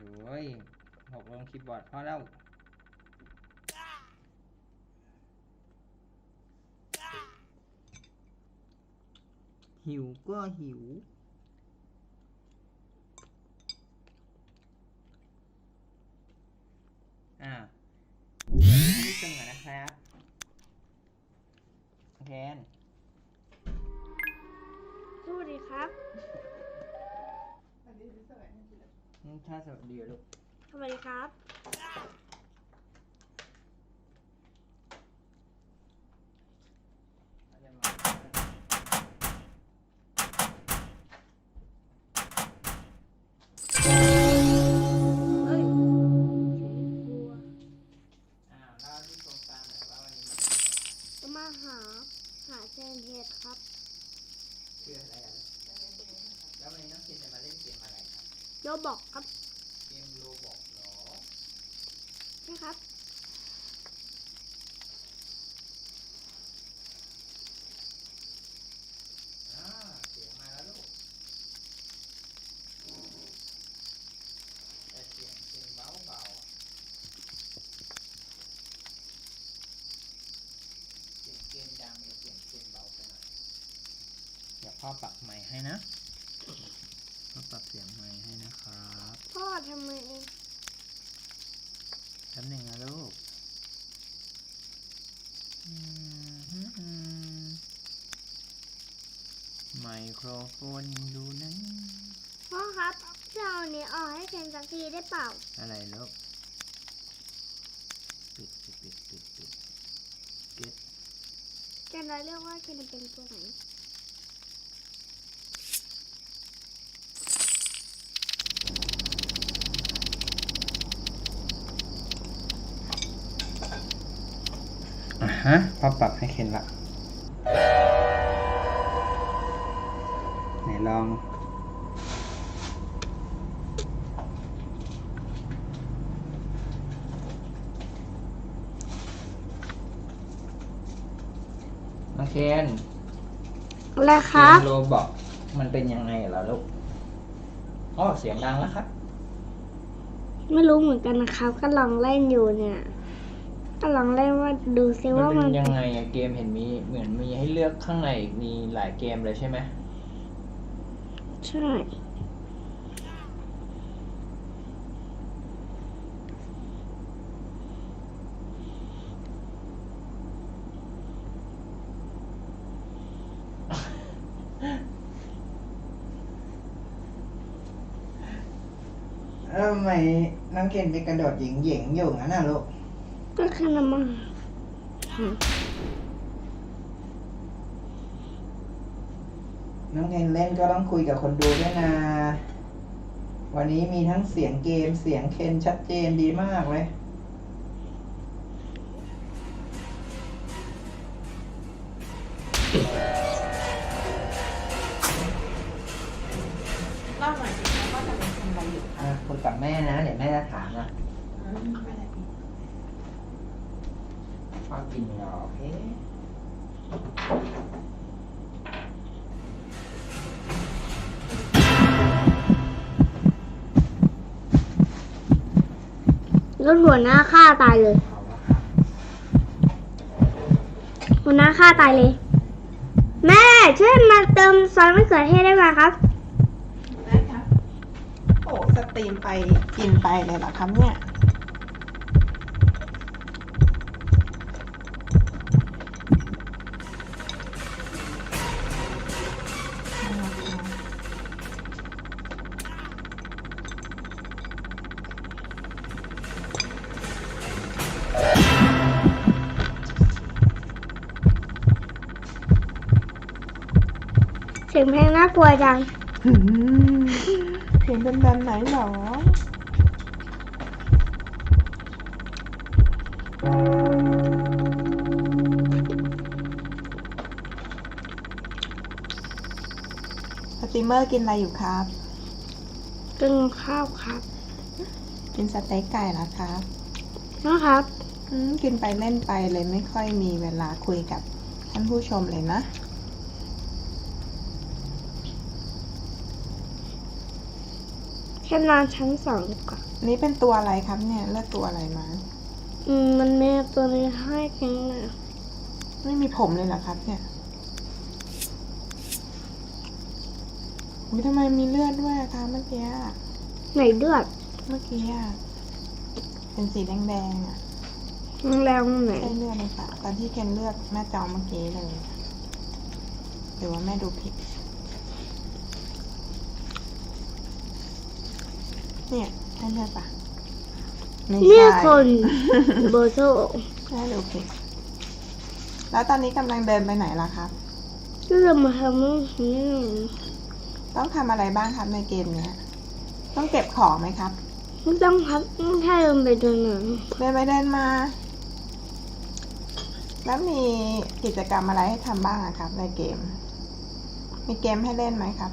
ดูเว้ยหกลงคีย์บอร์ดพอแล้วหิวก็หิว อ่านี่ชมก่อนนะครับแทนสวัสดีครับ นี่ถ้าสวัสดีลูกสวัสดีครับ เฮ้ยสีบัวอ้าวเล่าที่ตรงกลางหน่อยว่าวันนี้มันจะมาหา หาแซนเฮดครับ คืออะไรอะแล้ววันนี้น้องเคนจะมาเล่นเกมอะไรครับ โรบอกครับเกมโรบอกเหรอใช่ครับ อ่าเสียงมาแล้วลูกแต่เสียงเสียงเบาเบาๆอะเสียงเกมดังแต่เสียงเกมเบาไปหน่อยเดี๋ยวพ่อปรับไมค์ให้นะพ่อปรับเสียงไมค์ให้นะครับ พ่อทำไม แป๊บหนึ่งนะลูกอืมฮึอืมไมโค รโฟนดูนั้นพ่อครับจะเอาอันนี้ออกให้เคนสักทีได้เปล่า อะไรลูกปิดปิดปิดปิดปิดเก็ตเคนเราเรียกว่าเคนเป็นตัวไหนอะฮะพอปรับให้เคนละ ไหนลองมาเคนอะไรครับเกมโรบอกมันเป็นยังไงเหรอลูกอ๋อเสียงดังแล้วครับ ไม่รู้เหมือนกันนะครับ ก็ลองเล่นอยู่เนี่ย ก็ลองเล่นว่าดูซิมันว่าเป็มันนยังไงอะเกมเห็นมีเหมือนมีให้เลือกข้างในมีหลายเกมเลยใช่ไหม ใช่แล้วทำไมน้องเคนไปกระโดดหยิงหยิงๆอยู่งั้นน่ะลูก ก็แค่นั้นมั้ง น้องเคนเล่นก็ต้องคุยกับคนดูด้วยนะ วันนี้มีทั้งเสียงเกมเสียงเคนชัดเจนดีมากเลยเล่าหน่อยสิคะว่าจะเป็นทำอะไรอยู่อะคุยกับแม่นะ เดี๋ยวแม่จะถามนะอืมไม่ได้พี่พ่อกินเหรอโอเค รถหัวหน้าฆ่าตายเลย หัวหน้าฆ่าตายเลย แม่ช่วยมาเติมซอยมะเขือเทศได้ไหมครับ ได้ครับ โอ้สตรีมไปกินไปเลยเหรอครับเนี่ย ยงเพลงน่ากลัวจังอืมเสียงเป็นแบบไหนหรอ สตรีมเมอร์กินอะไรอยู่ครับ กินข้าวครับกินสเต็กไก่เหรอครับนะครับ อืมกินไปเล่นไปเลยไม่ค่อยมีเวลาคุยกับท่านผู้ชมเลยนะ แค่นอนชั้นสองดีกว่าอันนี้เป็นตัวอะไรครับเนี่ยเลือกตัวอะไรมา อืมมันมีตัวนี้ให้แข็งหนาไม่มีผมเลยเหรอครับเนี่ยอุ๊ยทำไมมีเลือดด้วยอะคะเมื่อกี้อะไหนเลือดเมื่อกี้อะเป็นสีแดงๆอะมันแรงไหน ใช่เลือดเลยค่ะตอนที่เคนเลือกหน้าจอเมื่อกี้เลยหรือว่าแม่ดูผิด เนี่ยใช่เลือดปะไม่เนี่ยใช่คน โบโซแม่ดูผิดแล้วตอนนี้กำลังเดินไปไหนล่ะครับ ที่เรามาทำนู่นนี่ต้องทำอะไรบ้างครับในเกมเนี้ย ต้องเก็บของไหมครับ ไม่ต้องครับไม่ใช่ลงไปดูหนังเดินไปเดินมา แล้วมีกิจกรรมอะไรให้ทำบ้างอะครับ ในเกม มีเกมให้เล่นไหมครับ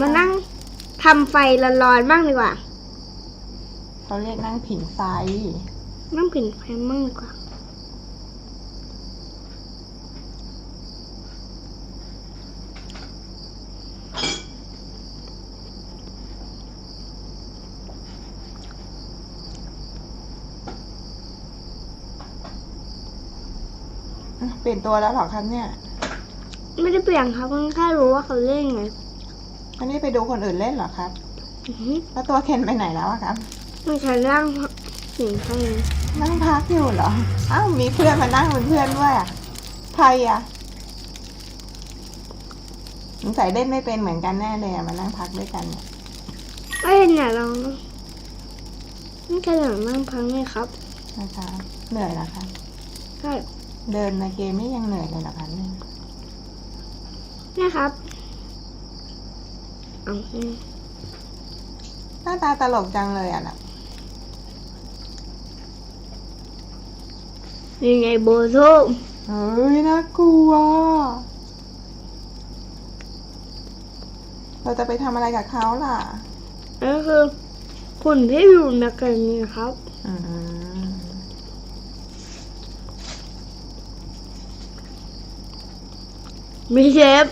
มานั่ง ทำไฟร้อนๆบ้างดีกว่า เขาเรียกนั่งผิงไฟนั่งผิงไฟบ้างดีกว่า เปลี่ยนตัวแล้วเหรอครับเนี่ย ไม่ได้เปลี่ยนครับเพิ่งแค่รู้ว่าเขาเล่นไง อันนี้ไปดูคนอื่นเล่นเหรอครับอื้อหือแล้วตัวเคนไปไหนแล้วอะครับไม่ใช่ร่างผิงไฟนั่งพักอยู่เหรอ อ้าวมีเพื่อนมานั่งเป็นเพื่อนด้วยอะใครอะสงสัยเล่นไม่เป็นเหมือนกันแน่เลยอะมานั่งพักด้วยกันเนี่ยเอ้ยเนี่ยเราไม่ใช่หนังนั่งพังไหมครับนะคะเหนื่อยนะคะใช่เดินในเกมไม่ยังเหนื่อยเลยเหรอคะเนี่ยเนี่ยครับ เอาสิหน้าตาตลกจังเลยอะนะยังไงโบโซเฮ้ยน่ากลัว เราจะไปทำอะไรกับเขาล่ะนั่นคือคนที่อยู่ในเกมนี้ครับอืมมีเชฟ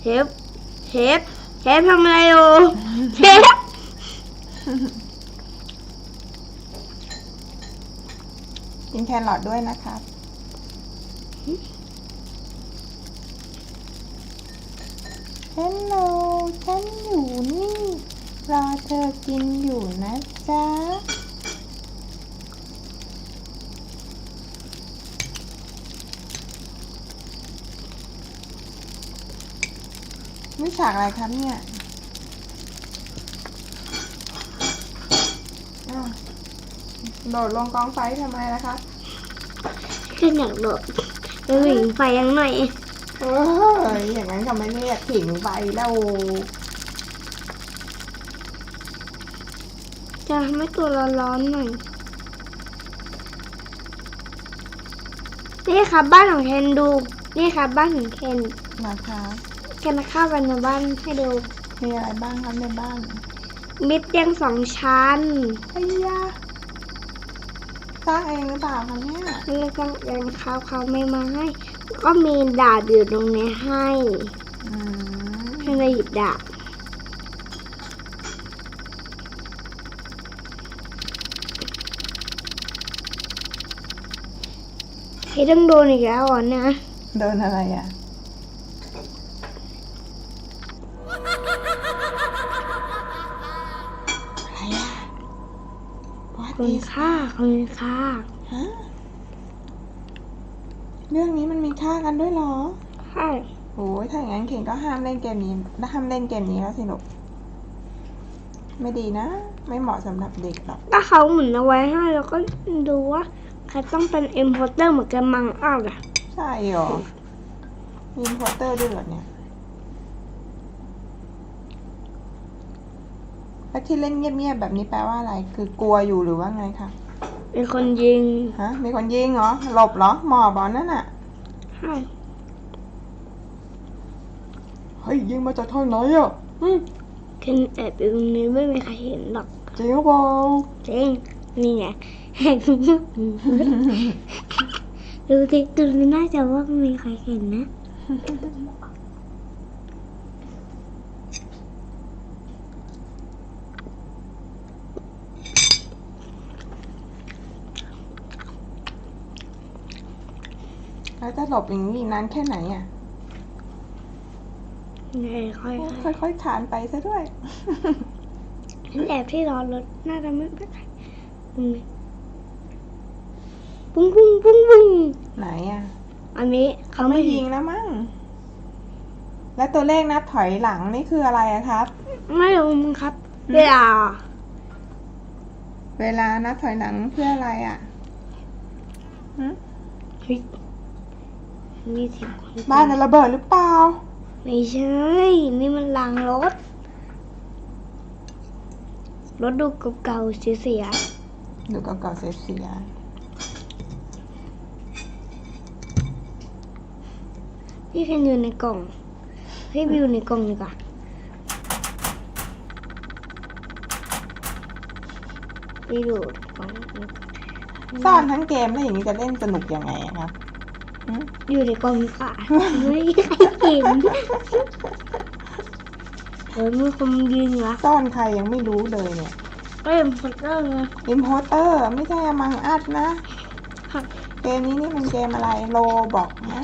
เชฟเชฟ เชฟทำอะไรอยู่เชฟกินแครอทด้วยนะครับเฮลโหลฉันอยู่นี่ รอเธอกินอยู่นะจ๊ะ นี่ฉากอะไรครับเนี่ยอ้าวโดดลงกองไฟทำไมล่ะครับขึ้นอยากโดดไปหวิงไฟยังหน่อยเอ้ยอย่างนั้นเขาไม่เรียกผิงไฟแล้วจะทำให้ตัวร้อนๆหน่อย นี่ครับบ้านของเคนดู นี่ครับบ้านของเคนนะคะ เคนเข้าไปในบ้านให้ดูมีอะไรบ้างครับในบ้านมิดเตียงสองชั้นไอ้ยาสร้างเองหรือเปล่าคะเนี่ยแล้วก็ยังเขาเขาไม่มาให้ ก็มีดาบอยู่ตรงนี้ให้อืมให้เราหยิบดาบเฮ้ยต้องโดนอีกแล้วอะนะโดนอะไรอะ คน is ฆ่าคนฆ่าฮะเรื่องนี้มันมีฆ่ากันด้วยเหรอใช่โอ้ยถ้าอย่างนั้นเข่งก็ห้ามเล่นเกมนี้ห้ามเล่นเกมนี้แล้วสิลูกไม่ดีนะ ไม่เหมาะสำหรับเด็กหรอกก็เขาหมุนเอาไว้ให้แล้วก็ดูว่าใครต้องเป็นเอ็มพอร์เตอร์เหมือนกันมังอ้าวอะใช่หรอมีอินโพสเตอร์ด้วยเหรอเนี่ย แล้ว ที่เล่นเงียบๆแบบนี้แปลว่าอะไร คือกลัวอยู่หรือว่าไงคะเป็นคนยิงฮะมีคนยิงเหรอหลบเหรอหมอบบอลนั่นน่ะใช่เฮ้ยยิงมาจากทางไหนอะอืมเคนแอบอยู่ตรงนี้ไม่มีใครเห็นหรอกจริงหรือเปล่าจริงนี่ไงดูสิดูน่าจะว่ามีใครเห็นนะ แล้วจะหลบอย่างนี้อีกนานแค่ไหนอะนี่ค่อยค่อยๆคานไปซะด้วยๆแอบที่รอรถน่าจะไม่เป็นไรตรงนี้ปุ้งปุ้งปุ้งปุ้งไหนอะอันนี้เขาเขาไม่ไม่ยิยิงงแล้วมั้งแล้วตัวเลขนับถอยหลังนี่คืออะไรอะครับ ไม่รู้มึงครับอืมเวลาเวลานับถอยหลังเพื่ออะไรอะหึเฮ้ย มีเสียงคน บ้านจะระเบิดหรือเปล่า ไม่ใช่ นี่มันรางรถ รถดูเก่าๆเสียดูเก่าๆเสียๆพี่แคนอยู่ในกล่องพี่วิวในกล่องดีกว่าพี่ดูกล่องนี้ๆซ่อนทั้งเกมแล้วอย่างนี้จะเล่นสนุกยังไงอะครับหึ อยู่ในกล่องดีกว่าไม่มีใครเห็นเออมีคนยิงเหรอซ่อนใครยังไม่รู้เลยเนี่ยเอ้ยมันก็เลยอิมโพเตอร์ไม่ใช่มังอัดนะค่ะเกมนี้นี่มันเกมอะไรโลบอกนะ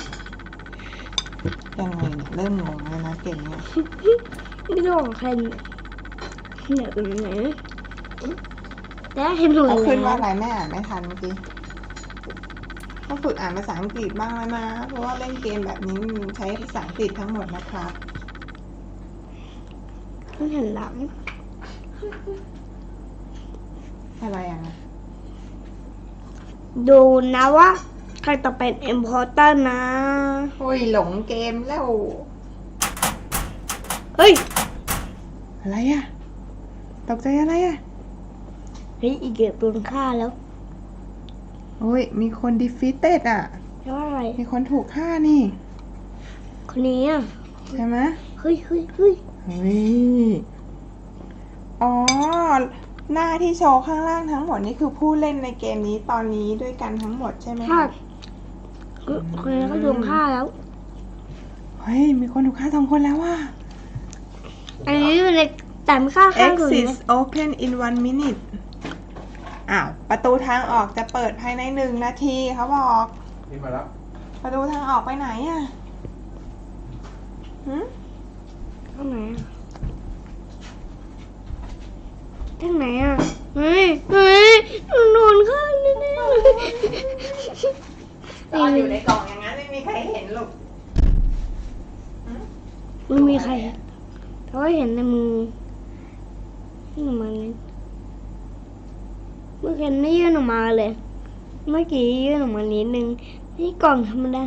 ยังไงเนี่ยเริ่มงงแล้วนะเกมเนี่ยไม่รู้ของใครเนี่ยเนี่ยเป็นยังไงแต่เห็นหนูเขาขึ้นว่าแล้วอะไรแม่อ่านไม่ทันเมื่อกี้ ต้องฝึกอ่านภาษาอังกฤษบ้างแล้วนะ เพราะว่าเล่นเกมแบบนี้มันใช้ภาษาอังกฤษทั้งหมดนะครับไม่เห็นหลัง อะไรอะ ดูนะว่าใครจะเป็นเอ็มพอร์เตอร์นะ โอ้ยหลงเกมแล้ว เฮ้ย อะไรอะ ตกใจอะไรอะ เฮ้ยอีเก็บโดนฆ่าแล้ว โอ้ย มีคนดิฟิเต็ดอะ แล้วอะไร มีคนถูกฆ่านี่ คนนี้อะใช่ไหมเฮ้ยเฮ้ยเฮ้ยเฮ้ย อ๋อ หน้าที่โชว์ข้างล่างทั้งหมดนี่คือผู้เล่นในเกมนี้ตอนนี้ด้วยกันทั้งหมดใช่ไหมฆ่าคะคนนี้ก็โดนฆ่าแล้ว เฮ้ย มีคนถูกฆ่าสองคนแล้วว่ะ อันนี้อยู่ในแต่ไม่ฆ่าฆ่าคน Exit นะ open in one minute อ้าวประตูทางออกจะเปิดภายในหนึ่งนาทีเขาบอก นี่มาแล้วประตูทางออกไปไหนอะหืมทางไหนอะทางไหนอะ เฮ้ย เฮ้ยโดนฆ่าแน่ๆเลยตอนอยู่ในกล่องอย่างนั้นไม่มีใครเห็นหรอกไม่มีใครเขาก็เห็นในมือนี่ออกมา เลยเมื่อกี้ไม่ยื่นออกมาเลย เมื่อกี้ยื่นออกมานิดนึง นี่กล่องธรรมดา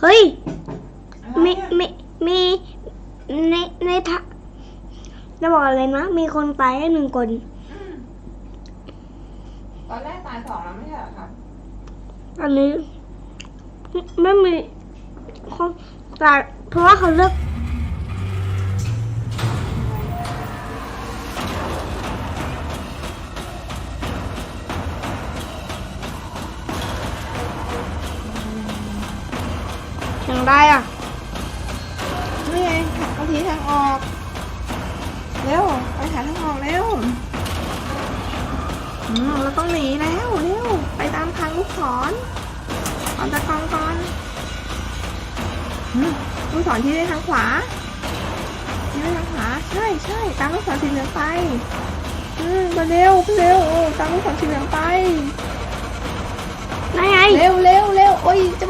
เฮ้ยอะไรมีอะมี มี ใน ในทะจะบอกอะไรนะ มีคนตายแค่หนึ่งคนอืมตอนแรกตายสองแล้วไม่ใช่เหรอครับ อันนี้ ไม่ไม่มีเขาตายเพราะว่าเขาเลือก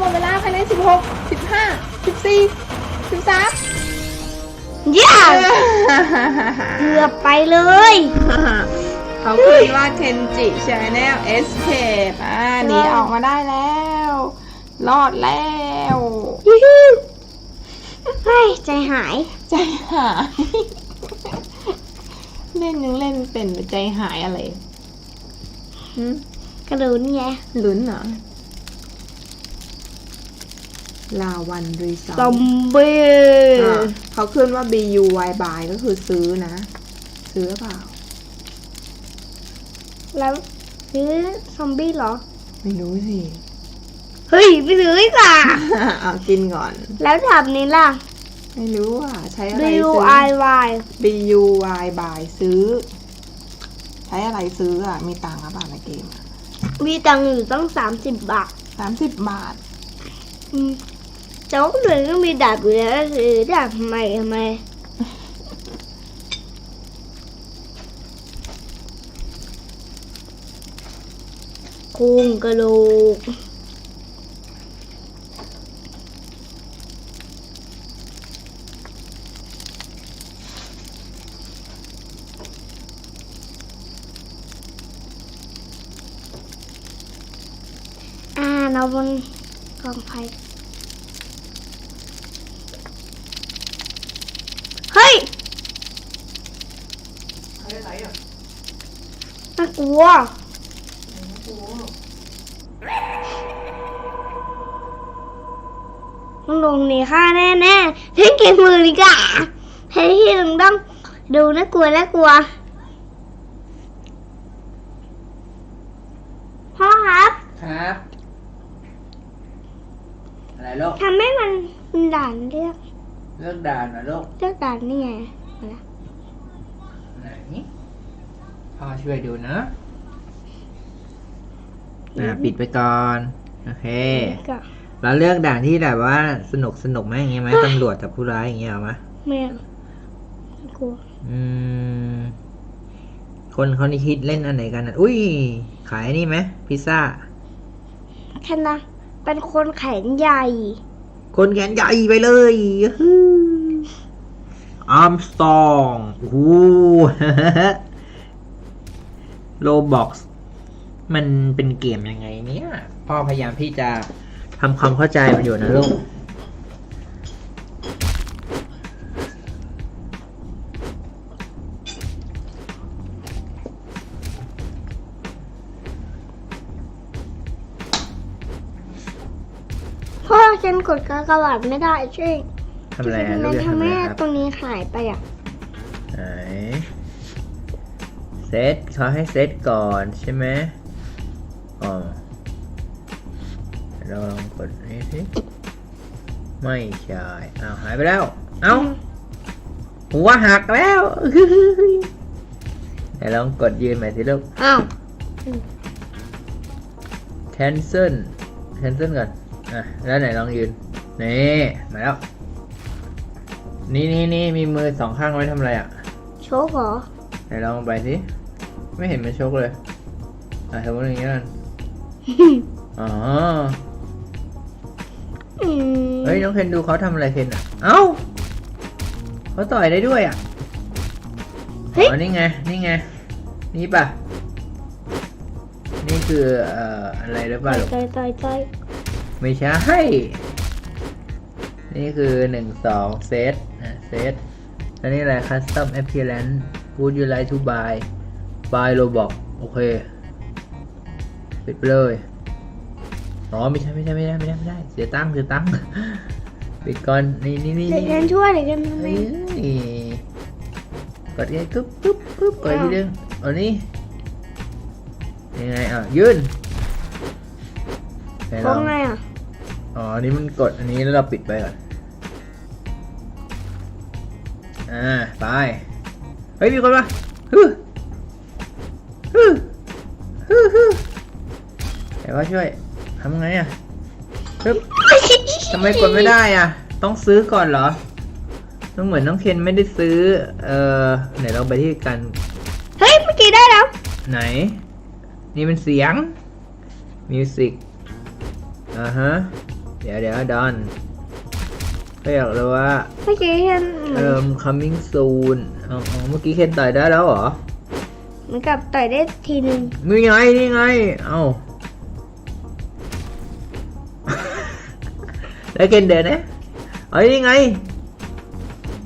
มดเวลาภายในสิบหกสิบห้าสิบสี่สิบสามย่าเกือบไปเลย เขาขึ้นว่าเคนจิชาแนลเอสเคปอ่าหนีออกมาได้แล้ว รอดแล้วยูฮูเฮ้ยใจหาย ใจหาย เล่นยังเล่นเป็นแต่ใจหายอะไรหึกระโดดไงลุ้นเหรอ ลาวันรีสอซอร์มบี้เขาขึ้นว่า BUY buy ก็คือซื้อนะ ซื้อหรือเปล่า แล้วซื้อซอมบี้เหรอ ไม่รู้สิ เฮ้ยไม่ซื้อดีกว่าเอากินก่อน แล้วดาบนี้ล่ะ ไม่รู้อะ ใช้อะไร B ซื้ U อ I Y B U Y by ซื้อ ใช้อะไรซื้ออะ มีตังค์หรือเปล่าในเกมอะมีตังค์อยู่ต้องสามสิบบาท สามสิบบาท อืม แต่ว่าคนอื่นก็มีดาบอยู่แล้วซื้อดาบทำไมทำไมครงกระโหลกอ่าเราบนกองไฟเฮ้ย อะไรอะ น่า กลัว ต้องลงหนีค่าแน่แน่ๆเล่นเกมมือดีกว่าให้ที่ต้องต้องดูน่ากลัวน่ากลัว พ่อครับ ครับ อะไรลูกทำให้มันด่านเลือก เลือกด่านหน่อลูก เลือกด่านนี่ไงอาละไหน พ่อช่วยดูนะอ่าปิดไปก่อน โอเค ก็เราเลือกด่านที่แบบว่าสนุกสนุกไหมอย่างเงี้ยไหมตำรวจกับผู้ร้ายอย่างเงี้ยเอาไหมไม่เอาไม่กลัวอืม คนเขานี่คิดเล่นอันไหนกันอะอุ้ย ขายนี่ไหมพิซซ่า แค่นะเป็นคนแขนใหญ่ คนแขนใหญ่ไปเลยอาร์มสตอง โอ้โห โลบ็อกซ์มันเป็นเกมยังไงเนี่ยพ่อพยายามที่จะทำความเข้าใจมันอยู่นะลูกพ่อฉันกดกากบาทไม่ได้ช่วยทำอะไรอะลูมักนจะทำทำอะไรให้ครับตรงนี้หายไปอะไหน เซตเขาให้เซตก่อนใช่ไหมอ๋อเราลองกดนี่สิไม่ใช่อ้าวหายไปแล้ว เอ้าหัวหักแล้วไหนลองกดยืนใหม่สิลูกอ้าว cancel cancel ก่อนอะแล้วไหนลองยืน นี่ มาแล้ว นี่นี่นี่มีมือสองข้างไว้ทำอะไรอะ โชคเหรอ ไหนลองไปสิ ไม่เห็นมันชกเลย อะสมมติอย่างนี้กันอ๋ออืมเฮ้ยน้องเคนดูเขาทำอะไรเคนอะ เอ้าเขาต่อยได้ด้วยอะ เฮ้ย อ๋อ นี่ไง นี่ไง นี่ป่ะ นี่คือเอ่ออะไรหรือเปต่ล่าอยลูกต่อยต่อยต่อยไม่ใช่ นี่คือหนึ่งสองเซตอะเซตแล้วนี่อะไร custom appearance would you like to buy buy robot โอเค ปิดไปเลย อ๋อ ไม่ใช่ ไม่ใช่ ไม่ได้ ไม่ได้ ไม่ได้ เสียตังค์ เสียตังค์ ปิดก่อน นี่นี่นี่เดี๋ยวนี่ฉันช่วยเดี๋ยวฉันทำเอเฮ้ยงกดไงปึ๊บปึ๊บปึ๊บเปิดอ้าวทีนึงอันนี้ยังไงอะ ยืนไหนเพลอราะงไงอะ อ๋ออันนี้มันกดอันนี้แล้วเราปิดไปก่อน อ่า ไป เฮ้ย มีคนมาฮึฮึ แต่ว่าช่วยทำไงอะปึ๊บทำไมกดไม่ได้อะ ต้องซื้อก่อนเหรอต้องเหมือนน้องเคนไม่ได้ซื้อ เอ่อไหนเราไปที่กัน เฮ้ยเมื่อกี้ได้แล้ว ไหน นี่เป็นเสียงมิวสิกอ่าฮะ เดี๋ยวเดี๋ยวดอนก็อยากรู้ว่าเมื่อกี้ฉันเหมือนเอ่อ coming soon อ๋ออ๋อเมื่อกี้เคนต่อยได้แล้วเหรอ เหมือนกับต่อยได้ทีนึงนี่ไงนี่ไง เอ้า cái kênh đèn đấy ấy đi ngay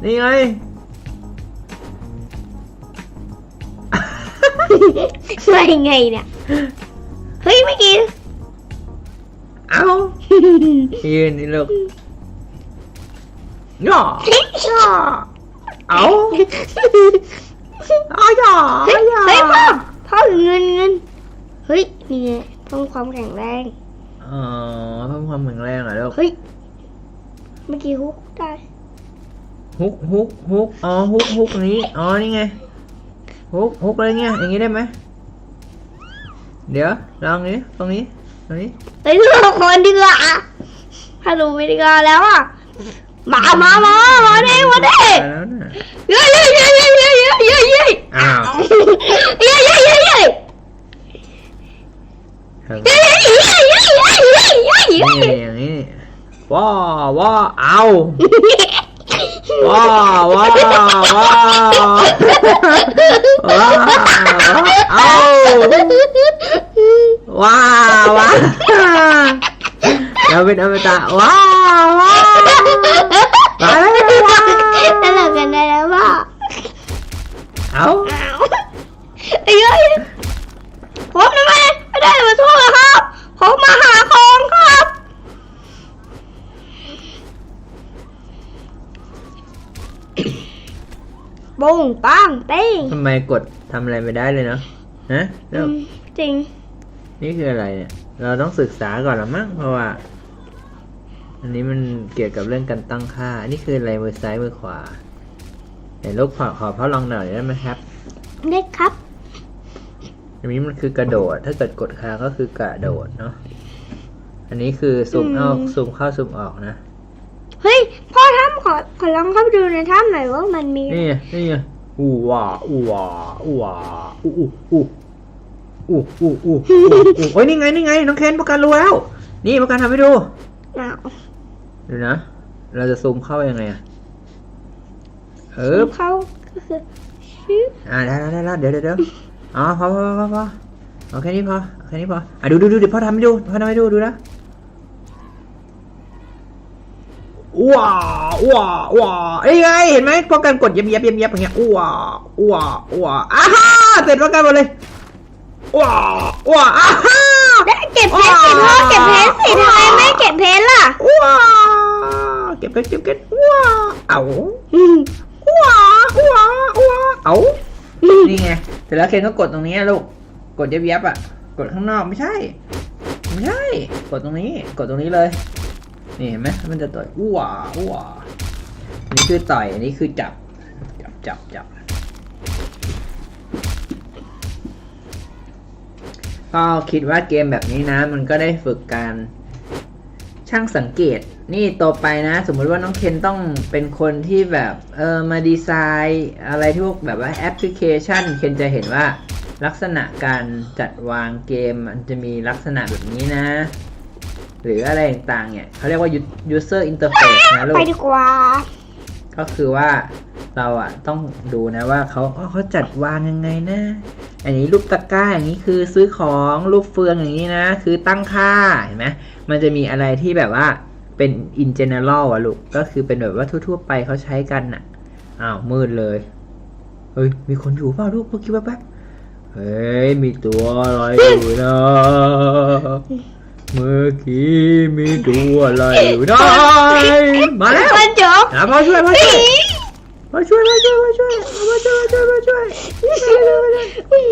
đi ngay mày ngày nè Hey, mấy kia Ow Yên đi look Nhỏ Nhỏ Ow Ôi nhỏ Ôi nhỏ Hey, Phong Phong ngân ngân Hey, nè Phong không càng lan Ờ, Phong không càng lan rồi đâu Hey เคนเดินนะเอ้ยนี่ไงนี่ไงช่วยไงเนี่ยเฮ้ยเมื่อกี้เอ้ายืนนี่ลูกย่อย่อเอ้าอ้าวย่อเฮ้ยย่อเฮ้ยพ่อพ่อเงินเงินเฮ้ยนี่ไงเพิ่มความแข็งแรงอ๋อเพิ่มความแข็งแรงเหรอลูกเฮ้ยเมื่อกี้ฮุกได้ฮุกฮุกฮุกอ๋อฮุกฮุกนี้อ๋อนี่ไงฮุกฮุกอะไรเงี้ยอย่างงี้ได้ไหมเดี๋ยวลองนี้ตรงนี้ตรงนี้เฮ้ยเราคนดีกว่าถ้าดูวิดีโอแล้วอะมามามามาดิมาดิไปแล้วน่ะเย้เย้เย้เย้เย้เย้เย้เย้อ้าวเย้เย้เย้เย้ครับเย้เย้เย้เย้เย้เย้นี่อย่างนี้ ว้าว้าเอาว้าว้าว้าว้าเอาว้าว้าเราเป็นอมตะว้าว้าไปแล้วว้าตลกกันได้แล้วป่ะเอาเอ้ยผมทำไมไม่ได้มาทั่วครับ ผมมาหาของครับ บุ้งปังเป้งทำไมกดทำอะไรไม่ได้เลยเนาะฮะแล้วอืมจริง นี่คืออะไรเนี่ย เราต้องศึกษาก่อนละมั้งเพราะว่า อันนี้มันเกี่ยวกับเรื่องการตั้งค่า อันนี้คืออะไรมือซ้ายมือขวาเห็นลูกขอขอพ่อลองหน่อยได้ไหมครับเด็กครับ อันนี้มันคือกระโดด ถ้าเกิดกดค้างก็คือกระโดดเนาะ อันนี้คือซูมอืมเอาซูมเข้าซูมออกนะ เฮ้ยพ่ อขอลองเข้าไปดูในถ้ำหน่อยว่ามันมี นี่ไงนี่ไงอู้ว่าอู้ว่าอู้ว่าอู้อู้อู้อู้อู้อู้อู้โอ้ยนี่ไงนี่ไงน้องเคนประกันรู้แล้ว นี่ประกันทำให้ดูอ้าวดูนะ เราจะซูมเข้ายังไงอะเออเข้าก็คือชิบอ่าได้ได้ได้เดี๋ยวเดี๋ยวเดี๋ยวอ๋อพอพอพอพอเอาแค่นี้พอแค่นี้พออะดูดูดูเดี๋ยวพ่อทำให้ดูพ่อทำให้ดูดูนะ ว้าวว้าวว้าวไอ้ไงเห็นไหมพอกันกดเย็บเย็บเย็บเย็บอย่างเงี้ยว้าวว้าวว้าวอ่าฮ่าเสร็จพอกันหมดเลยว้าวว้าวอ่าฮ่าได้เก็บเพชรสิพ่อเก็บเพชรสิทำไมไม่เก็บเพชรล่ะว้าวเก็บเพชรเก็บเพชรว้าวเอาอืมว้าวว้าวว้าวเอานี่ไงเสร็จแล้วเคนก็กดตรงนี้อะลูกกดเย็บๆอะกดข้างนอกไม่ใช่ไม่ใช่กดตรงนี้กดตรงนี้เลย นี่เห็นไหมมันจะต่อยอ้วอ้วอันนี้คือต่อยอันนี้คือจับ จับจับจับก็คิดว่าเกมแบบนี้นะ มันก็ได้ฝึกการช่างสังเกต นี่ต่อไปนะ สมมุติว่าน้องเคนต้องเป็นคนที่แบบเออมาดีไซน์อะไรที่พวกแบบว่าแอปพลิเคชัน เคนจะเห็นว่าลักษณะการจัดวางเกมมันจะมีลักษณะแบบนี้นะ หรืออะไรต่างๆเนี่ยเขาเรียกว่า user interface นะลูไปกดีกว่า ก็คือว่าเราอะต้องดูนะว่าเขาอ๋อเขาจัดวางยังไงนะ อันนี้รูปตะกร้าอย่างนี้คือซื้อของรูปเฟืองอย่างนี้นะ คือตั้งค่าเห็นไหมมันจะมีอะไรที่แบบว่าเป็น in general อะลูก ก็คือเป็นแบบว่าทั่ว ๆ ไปเขาใช้กันน่ะ อ้าวมืดเลย เฮ้ย มีคนอยู่เปล่าลูกเมื่อกี้แป๊บๆเฮ้ย มีตัวอะไรอยู่นะ เมื่อกี้มีตัวอะไรอยู่นะมาแล้วมันจบอะพ่อช่วยพ่อช่วยพ่อช่วยพ่อช่วยพ่อช่วยพ่อช่วยพ่อช่วยพ่อช่วย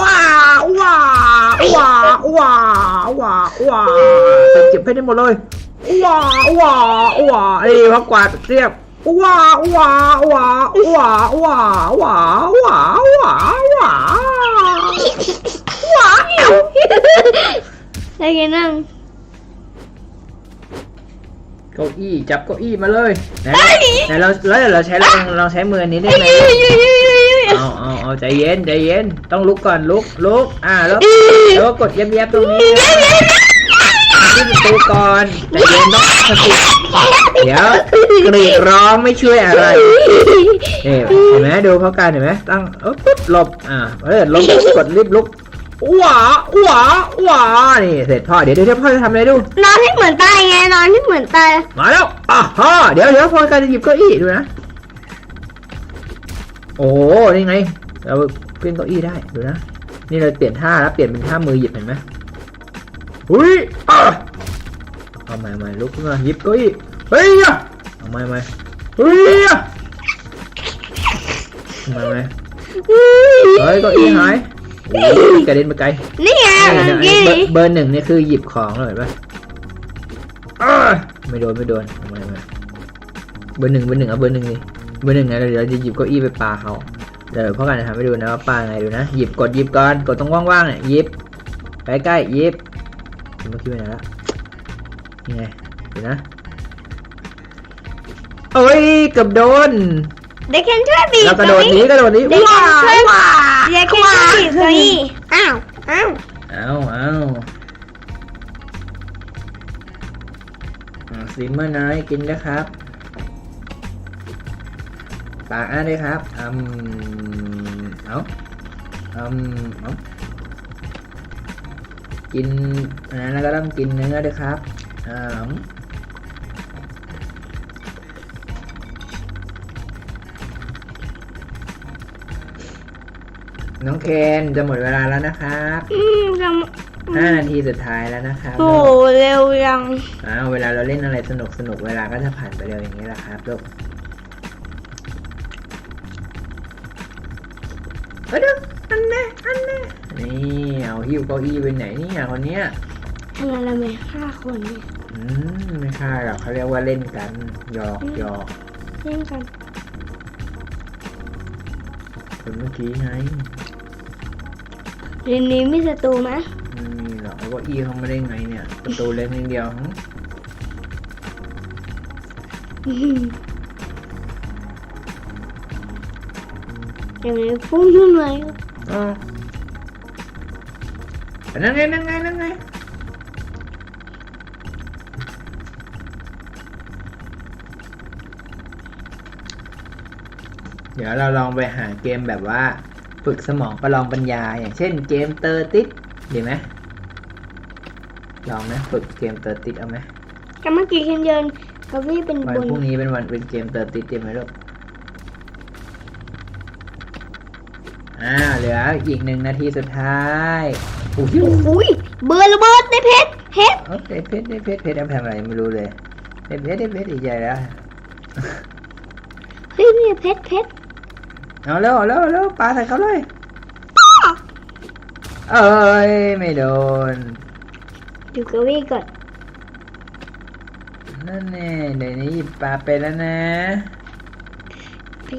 ว้าวว้าวว้าวว้าวว้าว้าเก็บให้ได้หมดเลยว้าวว้าวว้าวนี่พักกวาดเรียบว้าวว้าวว้าวว้าวว้าวว้าวว้าวว้าว้าว้า ได้ไงนั่งเก้าอี้จับเก้าอี้มาเลยไหนไหนเราแล้วเดี๋ยวเราใช้ลองลองใช้มืออันนี้ได้ไหมเอาเอาเอาใจเย็นใจเย็นต้องลุกก่อนลุกลุกอ่าแล้วแล้วก็กดเย็บๆตรงนี้ที่ประตูก่อนใจเย็นต้องสติเดี๋ยวกรีดร้องไม่ช่วยอะไรนี่เห็นไหมดูเพราะการเห็นไหมตั้งเออปุ๊บหลบอ่าเออลงกดรีบลุก ว้าว้าว้านี่เสร็จพ่อเดี๋ยวเดี๋ยวพ่อจะทำอะไรดูนอนที่เหมือนตายไงนอนที่เหมือนตายมาแล้วอะฮะเดี๋ยวเดี๋ยวพอการจะหยิบเก้าอี้ดูนะโอ้โหนี่ไงเราขึ้นเก้าอี้ได้ดูนะนี่เราเปลี่ยนท่าแล้วเปลี่ยนเป็นท่ามือหยิบเห็นไหมอุ้ยอะเอาใหม่ใหม่ลุกขึ้นมาหยิบเก้าอี้เฮ้ยอะเอาใหม่ใหม่เฮ้ยอะเอาใหม่ใหม่เฮ้ยเก้าอี้หาย โอ้ยกระเด็นไปไกลนี่ไงนี่เมื่อนะกี้เบอร์เบอร์หนึ่งนี่คือหยิบของเลยเห็นปะอ้าไม่โดนไม่โดนทำไมมาเบอร์หนึ่งเบอร์หนึ่งเอาเบอร์หนึ่งดิเบอร์หนึ่งนะเดี๋ยวเราจะหยิบเก้าอี้ไปปาเขาเดี๋ยวพ่อกันจะทำให้ดูนะว่าปาไงดูนะหยิบกดหยิบก่อนกดตรงว่างๆเนี่ยหยิบใกล้ๆหยิบเมื่อกี้ไปไหนละนี่ไงดูนะโอ้ยเกือบโดน เด็กเคนช่วยบีบแล้วกระโดดหนีกระโดดหนีเด็กว้าเคนช่วยเด็กเคนช่วยบีบตัวนี้อ้าวอ้าวเอาเอาอ่าสลิมเมอร์น้อยกินนะครับปากอ้าด้วยครับอืมเอาอืมเอากินอันนั้นแล้วก็ต้องกินเนื้อด้วยครับอืม น้องเคนจะหมดเวลาแล้วนะครับอืมทห้านาทีสุดท้ายแล้วนะครับำโหเร็วยังอ้าวเวลาเราเล่นอะไรสนุกสนุกเวลาก็จะผ่านไปเร็วอย่างนี้แหละครับลูกเอาดูอันแน่อันแน่นี่เอาหิ้วเก้าอี้ไปไหนเนี่ยคนเนี้ยทำไมเราไม่ฆ่าคนเนี่ยอืมไม่ใช่หรอกเขาเรียกว่าเล่นกันหยอกหยอกเล่นกันคนเมื่อกี้ไง เรียนนี้มีศัตรูไหมไม่มีหรอกเอาเก้าอี้เขาไม่ได้ไงเนี่ย ประตูเล็กนิดเดียวหึอืมอย่างนี้พุ่งขึ้นไหมอ๋อนั่งไงนั่งไงนั่งไงเดี๋ยวเราลองไปหาเกมแบบว่า ฝึกสมองประลองปัญญา อย่างเช่นเกมเตอร์ติดดีไหมลองไหมฝึกเกมเตอร์ติดเอาไหมก็เมื่อกี้เคนเยินกับพี่เป็นวันบนพรุ่งนี้เป็นวันเป็นเกมเตอร์ติดดีไหมลูกอ่าเหลืออีกหนึ่งนาทีสุดท้ายโอ้โหอุ้ยเบอร์ระเบิดได้เพชรเพชรโอเคเพชรได้เพชรเพชรเอาไปทำอะไรไม่รู้เลยได้เพชรได้เพชรอีกใหญ่แล้วเฮ้ยนี่เพชรเพชร เอาเร็วเอาเร็วเอาเร็วปาใส่เขาเลยเอ้ยไม่โดนอยู่กับพี่ก่อนนั่นแน่เดี๋ยวนี้หยิบปลาไปแล้วนะไป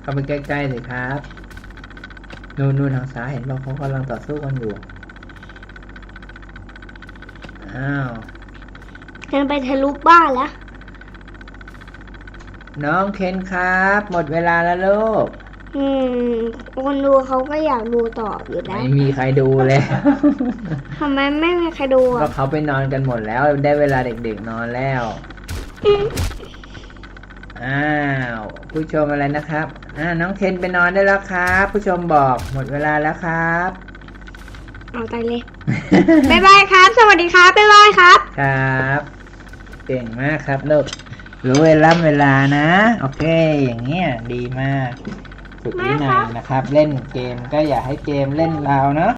เข้าไปใกล้ๆเลยครับนู่นนู่นทางซ้ายเห็นบอกเขากำลังต่อสู้กันอยู่อ้าวกันไปทะลุบ้านแล้ว น้องเคนครับ หมดเวลาแล้วลูก อืม คนดูเขาก็อยากดูต่ออยู่แล้วไม่มีใครดูแล้วทำไมไม่มีใครดูก็อะเขาไปนอนกันหมดแล้ว ได้เวลาเด็กๆนอนแล้ว อ้าว ผู้ชมอะไรนะครับอ่าน้องเคนไปนอนได้แล้วครับ ผู้ชมบอกหมดเวลาแล้วครับ เอาตายเลยบ๊ายบายครับ สวัสดีครับบ๊ายบายครับ ครับ เก่งมากครับลูก รู้เวลาเวลานะ โอเค อย่างเงี้ยดีมากฝึกวินัยนะครับ เล่นเกมก็อย่าให้เกมเล่นเราเนาะ